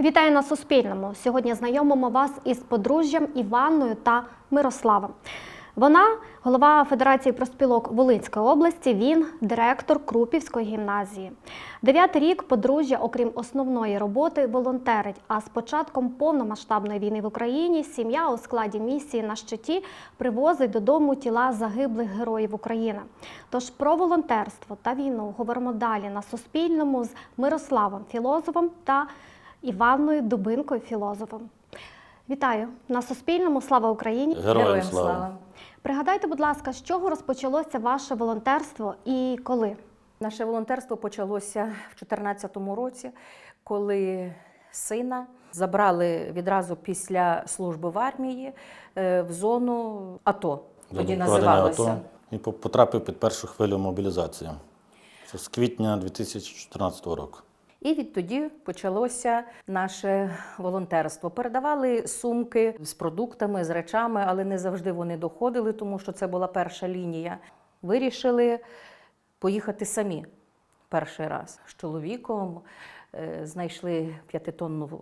Вітаю на Суспільному. Сьогодні знайомимо вас із подружжям Іванною та Мирославом. Вона голова Федерації проспілок Волинської області. Він директор Крупівської гімназії. Дев'ятий рік подружжя, окрім основної роботи, волонтерить. А з початком повномасштабної війни в Україні сім'я у складі місії на щиті привозить додому тіла загиблих героїв України. Тож про волонтерство та війну говоримо далі на Суспільному з Мирославом Філозофом та Іванною Дубинкою Філозофом. Вітаю на Суспільному. Слава Україні! Героям слава. Пригадайте, будь ласка, з чого розпочалося ваше волонтерство і коли? Наше волонтерство почалося в 2014 році, коли сина забрали відразу після служби в армії е, в зону АТО. Тоді називалося. АТО і по- потрапив під першу хвилю мобілізації. Це з квітня 2014 року. І відтоді почалося наше волонтерство. Передавали сумки з продуктами, з речами, але не завжди вони доходили, тому що це була перша лінія. Вирішили поїхати самі перший раз з чоловіком. е, Знайшли п'ятитонну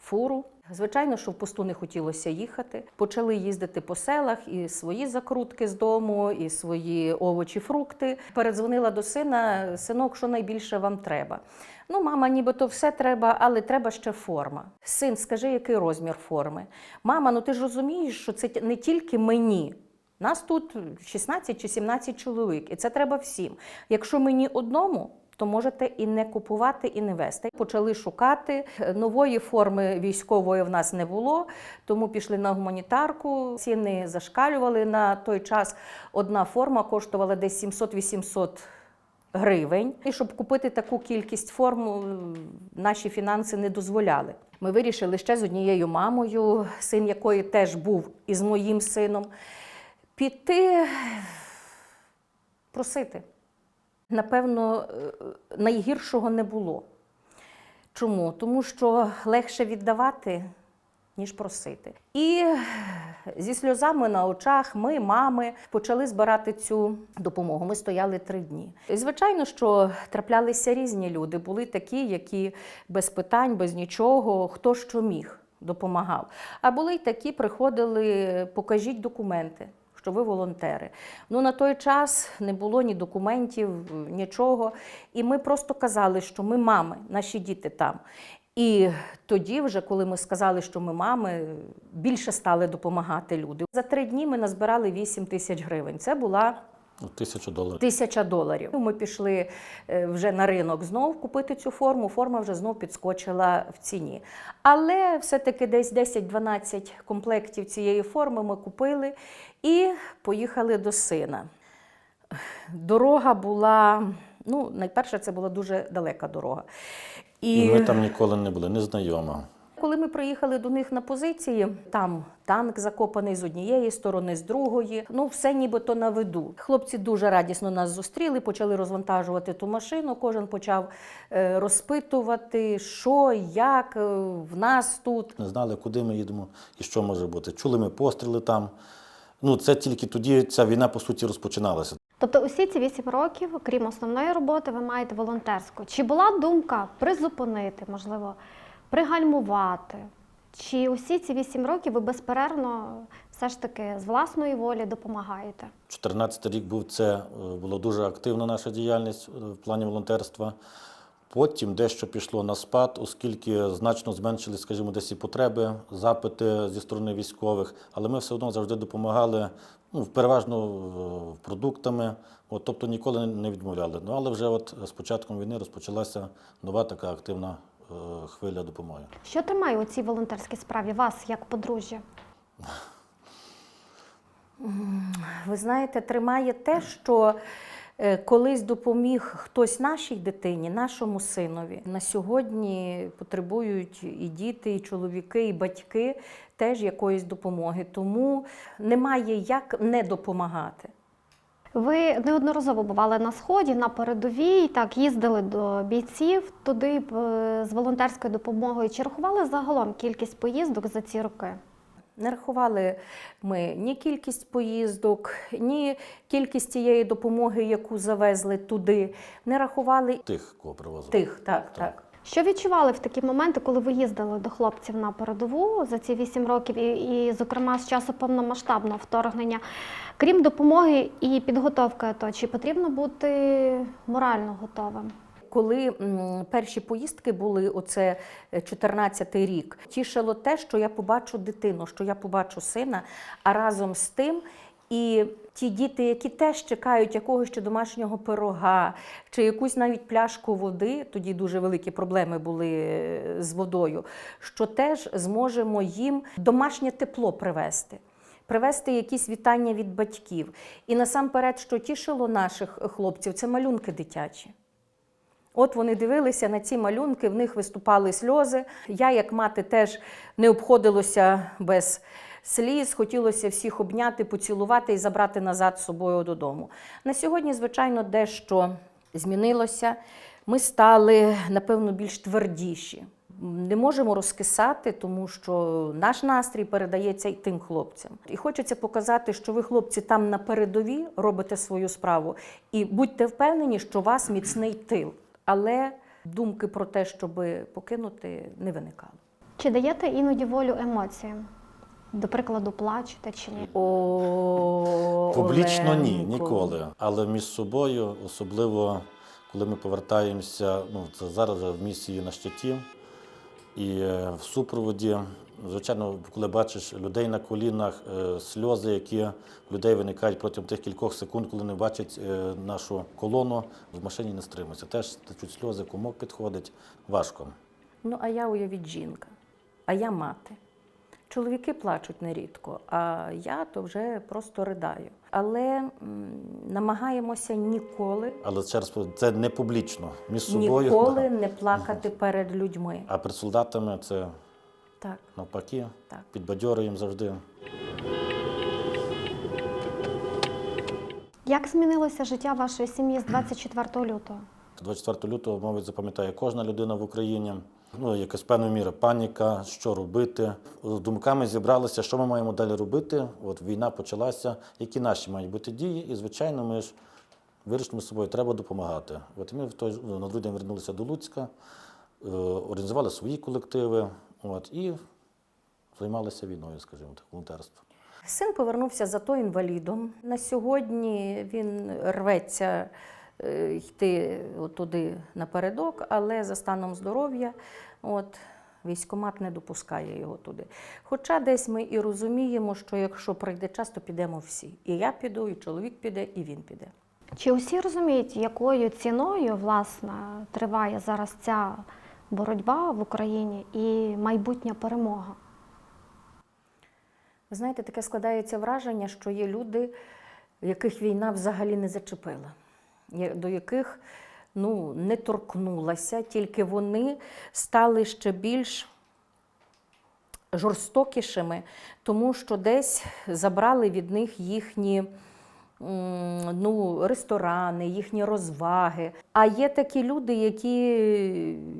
фуру. Звичайно, що в пусту не хотілося їхати. Почали їздити по селах і свої закрутки з дому, і свої овочі, фрукти. Передзвонила до сина: синок, що найбільше вам треба? Ну, мама, нібито все треба, але треба ще форма. Син, скажи, який розмір форми? Мама, ну ти ж розумієш, що це не тільки мені. Нас тут 16 чи 17 чоловік, і це треба всім. Якщо мені одному, то можете і не купувати, і не вести. Почали шукати. Нової форми військової в нас не було, тому пішли на гуманітарку. Ціни зашкалювали на той час. Одна форма коштувала десь 700-800 гривень. І щоб купити таку кількість форм, наші фінанси не дозволяли. Ми вирішили ще з однією мамою, син якої теж був із моїм сином, піти просити. Напевно, е, найгіршого не було. Чому? Тому що легше віддавати, ніж просити. І зі сльозами на очах ми, мами, почали збирати цю допомогу. Ми стояли три дні. І, звичайно, що траплялися різні люди. Були такі, які без питань, без нічого, хто що міг, допомагав. А були й такі, приходили, покажіть документи. Що ви волонтери. Ну на той час не було ні документів, нічого. І ми просто казали, що ми мами, наші діти там. І тоді, вже коли ми сказали, що ми мами, більше стали допомагати люди. За три дні ми назбирали 8 тисяч гривень. Це була Ну, Тисячу доларів. тисяча доларів. Ми пішли е, вже на ринок знов купити цю форму. Форма вже знов підскочила в ціні. Але все-таки десь 10-12 комплектів цієї форми ми купили і поїхали до сина. Дорога була, ну, найперше, це була дуже далека дорога. І ми там ніколи не були, незнайома. Коли ми приїхали до них на позиції, там танк закопаний з однієї сторони, з другої. Ну, все нібито на виду. Хлопці дуже радісно нас зустріли, почали розвантажувати ту машину. Кожен почав е, розпитувати, що, як е, в нас тут. Не знали, куди ми їдемо і що може бути. Чули ми постріли там. Ну, це тільки тоді ця війна, по суті, розпочиналася. Тобто, усі ці вісім років, крім основної роботи, ви маєте волонтерську. Чи була думка призупинити, можливо, пригальмувати? Чи усі ці вісім років ви безперервно все ж таки з власної волі допомагаєте? 14 рік був це е, була дуже активна наша діяльність е, в плані волонтерства. Потім дещо пішло на спад, оскільки значно зменшили, скажімо, десь і потреби, запити зі сторони військових. Але ми все одно завжди допомагали ну, переважно е, продуктами, от, тобто ніколи не відмовляли. Ну, але вже от з початком війни розпочалася нова така активна е, хвиля допомоги. Що тримає у цій волонтерській справі вас як подружжя? Ви знаєте, тримає те, що колись допоміг хтось нашій дитині, нашому синові. На сьогодні потребують і діти, і чоловіки, і батьки теж якоїсь допомоги. Тому немає як не допомагати. Ви неодноразово бували на сході, на передовій, так їздили до бійців туди е, з волонтерською допомогою. Чи рахували загалом кількість поїздок за ці роки? Не рахували ми ні кількість поїздок, ні кількість тієї допомоги, яку завезли туди. Не рахували Тих, кого привозили. тих, так, Так. так. Що відчували в такі моменти, коли ви їздили до хлопців на передову за ці вісім років, і, і, зокрема, з часу повномасштабного вторгнення? Крім допомоги і підготовки АТО, чи потрібно бути морально готовим? Коли перші поїздки були, оце 14-й рік, тішило те, що я побачу дитину, що я побачу сина, а разом з тим. І ті діти, які теж чекають якогось ще домашнього пирога чи якусь навіть пляшку води, тоді дуже великі проблеми були е, з водою, що теж зможемо їм домашнє тепло привезти. Привезти якісь вітання від батьків. І насамперед, що тішило наших хлопців, це малюнки дитячі. От вони дивилися на ці малюнки, в них виступали сльози. Я, як мати, теж не обходилося без сліз, хотілося всіх обняти, поцілувати і забрати назад з собою додому. На сьогодні, звичайно, дещо змінилося. Ми стали, напевно, більш твердіші. Не можемо розкисати, тому що наш настрій передається і тим хлопцям. І хочеться показати, що ви, хлопці, там на передовій робите свою справу, і будьте впевнені, що вас міцний тил. Але думки про те, щоб покинути, не виникало. Чи даєте іноді волю емоціям? До прикладу, плачете чи ні? О, Публічно ні, ніколи. Але між собою, особливо коли ми повертаємося, ну це зараз в місії на щиті і е, в супроводі. Звичайно, коли бачиш людей на колінах, е, сльози, які в людей виникають протягом тих кількох секунд, коли вони бачать е, нашу колону, в машині не стримуються. Теж течуть сльози, комок підходить. Важко. Ну, а я уявіть жінка, а я мати. Чоловіки плачуть нерідко, а я то вже просто ридаю. Але м, намагаємося ніколи, Але повторю, це не публічно. Між собою. ніколи не плакати перед людьми. А перед солдатами це Так, навпаки, так. підбадьорюємо завжди. Як змінилося життя вашої сім'ї з 24 лютого? 24 лютого, мабуть, запам'ятає кожна людина в Україні. Ну, якась певною мірою паніка, що робити. З думками зібралися, що ми маємо далі робити. От війна почалася, які наші мають бути дії. І, звичайно, ми ж вирішили з собою, треба допомагати. От ми в той, на другий день вернулися до Луцька, е, організували свої колективи от, і займалися війною, скажімо так, волонтерством. Син повернувся зато інвалідом. На сьогодні він рветься е, йти туди напередок, але за станом здоров'я от, військомат не допускає його туди. Хоча десь ми і розуміємо, що якщо прийде час, то підемо всі. І я піду, і чоловік піде, і він піде. Чи усі розуміють, якою ціною власне триває зараз ця боротьба в Україні і майбутня перемога? Ви знаєте, таке складається враження, що є люди, яких війна взагалі не зачепила, до яких ну, не торкнулася, тільки вони стали ще більш жорстокішими, тому що десь забрали від них їхні. Ну, ресторани, їхні розваги. А є такі люди, які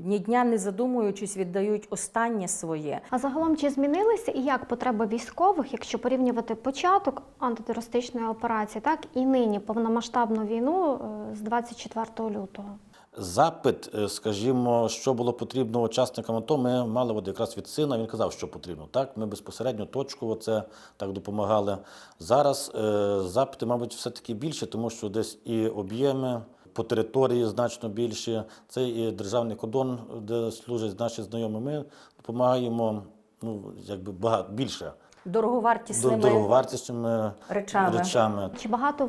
ні дня не задумуючись, віддають останнє своє. А загалом чи змінилися і як потреба військових, якщо порівнювати початок антитерористичної операції, так і нині повномасштабну війну е, з 24 лютого? Запит, е, скажімо, що було потрібно учасникам АТО, ми мали от якраз від сина, він казав, що потрібно. Так, ми безпосередньо точково це так допомагали. Зараз е, запити, мабуть, все-таки більше, тому що десь і об'єми по території значно більші. Це і державний кордон, де служать наші знайомі. Ми допомагаємо ну, якби багато більше Дороговартісними дороговартісними речами. речами. Чи багато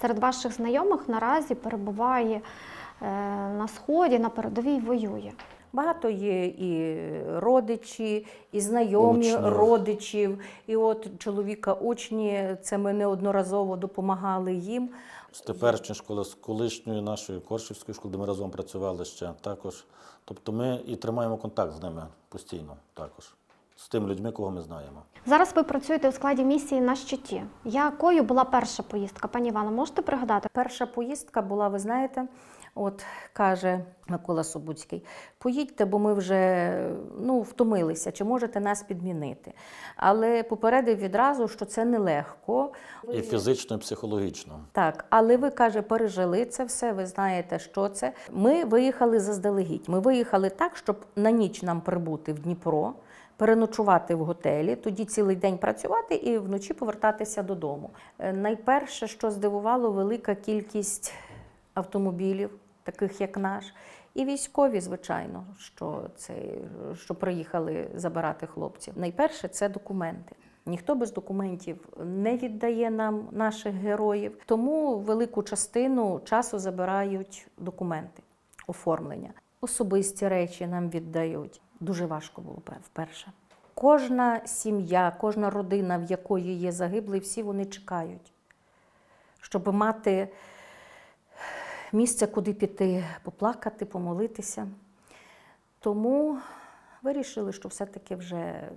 серед ваших знайомих наразі перебуває на сході, на передовій воює? Багато є і родичі, і знайомі Учні. родичів. І от чоловіка учні, це ми неодноразово допомагали їм. З теперішньої школи, з колишньої нашої Коршівської школи, де ми разом працювали ще також. Тобто ми і тримаємо контакт з ними постійно також, з тими людьми, кого ми знаємо. Зараз ви працюєте у складі місії на щиті. Якою була перша поїздка? Пані Івано, можете пригадати? Перша поїздка була, ви знаєте, От каже Микола Собуцький: поїдьте, бо ми вже ну, втомилися, чи можете нас підмінити. Але попередив відразу, що це нелегко. І фізично, і психологічно. Так, але ви каже, пережили це все. Ви знаєте, що це. Ми виїхали заздалегідь. Ми виїхали так, щоб на ніч нам прибути в Дніпро, переночувати в готелі, тоді цілий день працювати і вночі повертатися додому. Е, Найперше, що здивувало, велика кількість автомобілів, таких як наш. І військові, звичайно, що, це, що приїхали забирати хлопців. Найперше це документи. Ніхто без документів не віддає нам наших героїв, тому велику частину часу забирають документи, оформлення. Особисті речі нам віддають. Дуже важко було вперше. Кожна сім'я, кожна родина, в якої є загиблий, всі вони чекають, щоб мати місце, куди піти, поплакати, помолитися. Тому вирішили, що все-таки вже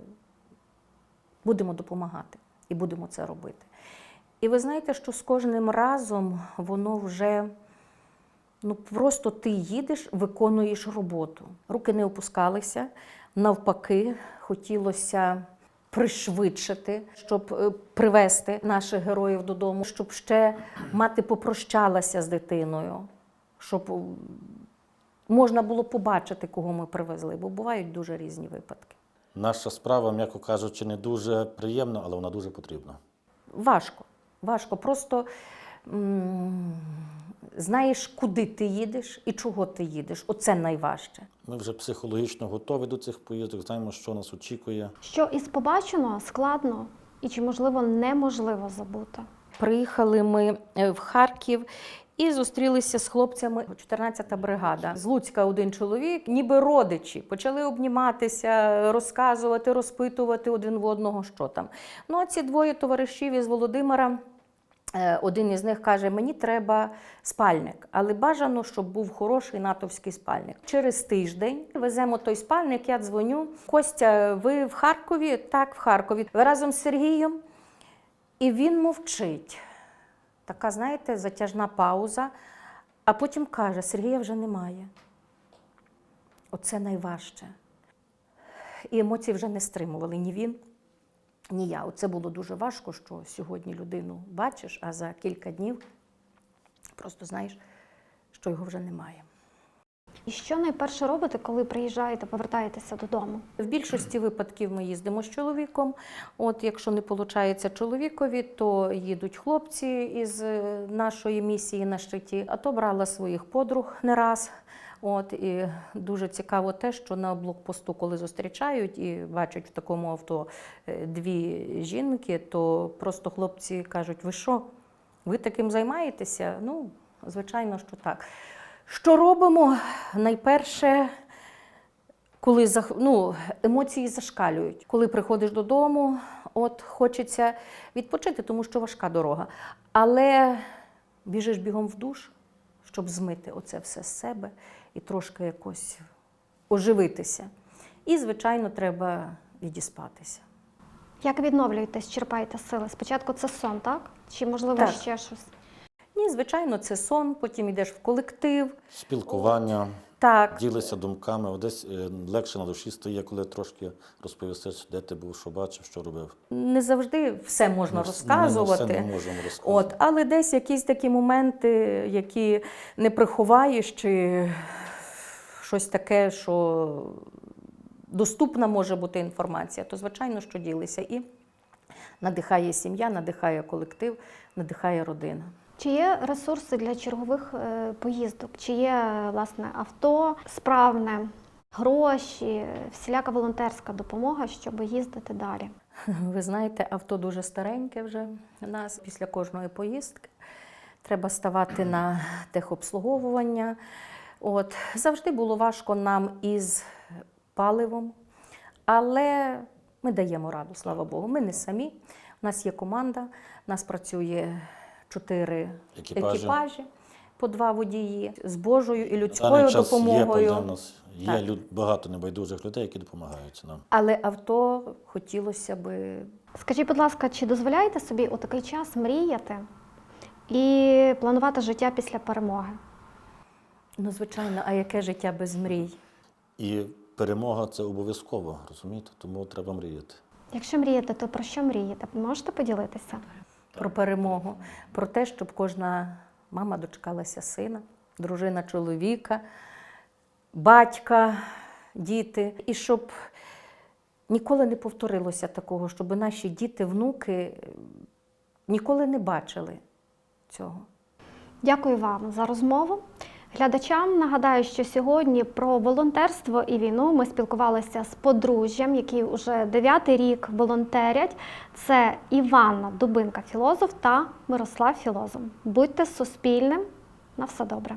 будемо допомагати і будемо це робити. І ви знаєте, що з кожним разом воно вже ну, просто ти їдеш, виконуєш роботу. Руки не опускалися, навпаки, хотілося пришвидшити, щоб привести наших героїв додому, щоб ще мати попрощалася з дитиною, щоб е, можна було побачити, кого ми привезли, бо бувають дуже різні випадки. Наша справа, м'яко кажучи, не дуже приємна, але вона дуже потрібна. Важко. Важко. Просто знаєш, куди ти їдеш і чого ти їдеш. Оце найважче. Ми вже психологічно готові до цих поїздок, знаємо, що нас очікує. Що із побаченого складно і чи можливо неможливо забути? Приїхали ми е, в Харків і зустрілися з хлопцями 14-та бригада. З Луцька один чоловік, ніби родичі, почали обніматися, розказувати, розпитувати один в одного, що там. Ну, а ці двоє товаришів із Володимира. Е, Один із них каже: мені треба спальник, але бажано, щоб був хороший натовський спальник. Через тиждень веземо той спальник, я дзвоню. Костя, ви в Харкові? Так, в Харкові. Ви разом з Сергієм? І він мовчить. Така, знаєте, затяжна пауза, а потім каже: Сергія вже немає. Оце найважче. І емоції вже не стримували ні він, ні я. Оце було дуже важко, що сьогодні людину бачиш, а за кілька днів просто знаєш, що його вже немає. І що найперше робите, коли приїжджаєте, повертаєтеся додому? В більшості випадків ми їздимо з чоловіком. От якщо не виходить чоловікові, то їдуть хлопці із е, нашої місії на щиті. А то брала своїх подруг не раз. От і дуже цікаво те, що на блокпосту, коли зустрічають і бачать в такому авто е, дві жінки, то просто хлопці кажуть: ви що? Ви таким займаєтеся? Ну, звичайно, що так. Що робимо? Найперше, коли ну, емоції зашкалюють. Коли приходиш додому, от хочеться відпочити, тому що важка дорога. Але біжиш бігом в душ, щоб змити оце все з себе і трошки якось оживитися. І, звичайно, треба відіспатися. Як відновлюєтесь, черпаєте сили? Спочатку це сон, так? Чи можливо Так. ще щось? Ні, звичайно, це сон, потім йдеш в колектив. Спілкування, Так, ділися думками. Десь е, легше на душі стає, коли трошки розповісти, де ти був, що бачив, що робив. не завжди все можна вс- розказувати. Ми все не можемо розказувати. От, але десь якісь такі моменти, які не приховаєш, чи щось таке, що доступна може бути інформація, то звичайно, що ділися. І надихає сім'я, надихає колектив, надихає родина. Чи є ресурси для чергових е, поїздок? Чи є власне авто справне, гроші, всіляка волонтерська допомога, щоб їздити далі? Ви знаєте, авто дуже стареньке вже у нас після кожної поїздки. Треба ставати на техобслуговування. От. Завжди було важко нам із паливом, але ми даємо раду, слава Богу. Ми не самі. У нас є команда, у нас працює чотири Екіпажі. екіпажі, по два водії з Божою і людською час допомогою. Є, нас є Так. люд, багато небайдужих людей, які допомагають нам. Але авто хотілося би Скажіть, будь ласка, чи дозволяєте собі у такий час мріяти і планувати життя після перемоги? Ну, звичайно, а яке життя без мрій? І перемога це обов'язково, розумієте? Тому треба мріяти. Якщо мрієте, то про що мрієте? Можете поділитися? Про перемогу, про те, щоб кожна мама дочекалася сина, дружина чоловіка, батька, діти. І щоб ніколи не повторилося такого, щоб наші діти, внуки ніколи не бачили цього. Дякую вам за розмову. Глядачам нагадаю, що сьогодні про волонтерство і війну ми спілкувалися з подружжям, які вже дев'ятий рік волонтерять. Це Іванна Дубинка, філозоф та Мирослав Філозом. Будьте суспільним. На все добре.